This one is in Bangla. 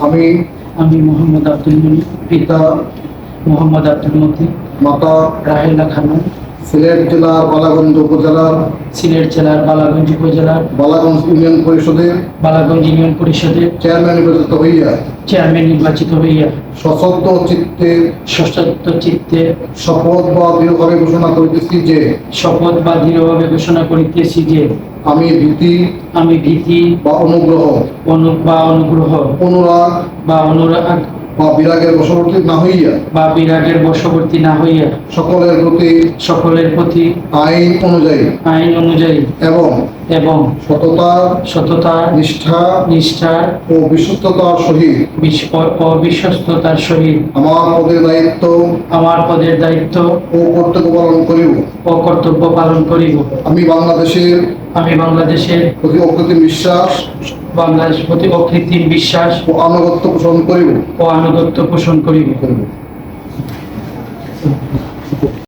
আমি আমি মোহাম্মদ আব্দুল পিতা মোহাম্মদ আব্দুল মতি মাতা রাহেলা খানম সিলেট জেলার বালাগঞ্জ উপজেলার সিলেট জেলার বালাগঞ্জ উপজেলার বালাগঞ্জ ইউনিয়ন পরিষদের বালাগঞ্জ ইউনিয়ন পরিষদের চেয়ারম্যান নির্বাচিত হইয়া চেয়ারম্যান নির্বাচিত হইয়া সশব্দ চিত্তে সশস্ত্র চিত্তে শপথ বা দৃঢ়ভাবে ঘোষণা করিতেছি যে শপথ বা দৃঢ়ভাবে ঘোষণা করিতেছি যে আমি ভীতি আমি ভীতি বা অনুগ্রহ অনু বা অনুগ্রহ অনুরাগ বা অনুরাগ বা বিরাগের বশবর্তী না হইয়া বা বিরাগের বশবর্তী না হইয়া সকলের প্রতি সকলের প্রতি আইন অনুযায়ী আইন অনুযায়ী এবং এবং সততা সততা নিষ্ঠা নিষ্ঠা ও বিশুদ্ধতার সহিত বিশ- বিশ্বস্ততার সহিত আমার পদের দায়িত্ব আমার পদের দায়িত্ব ও কর্তব্য পালন করিব। ও কর্তব্য পালন করিব। আমি বাংলাদেশের আমি বাংলাদেশের প্রতি অকৃত্রিম বিশ্বাস বাংলাদেশ প্রতি অকৃত্রিম বিশ্বাস ও আনুগত্য পোষণ করিব। ও আনুগত্য পোষণ করিব।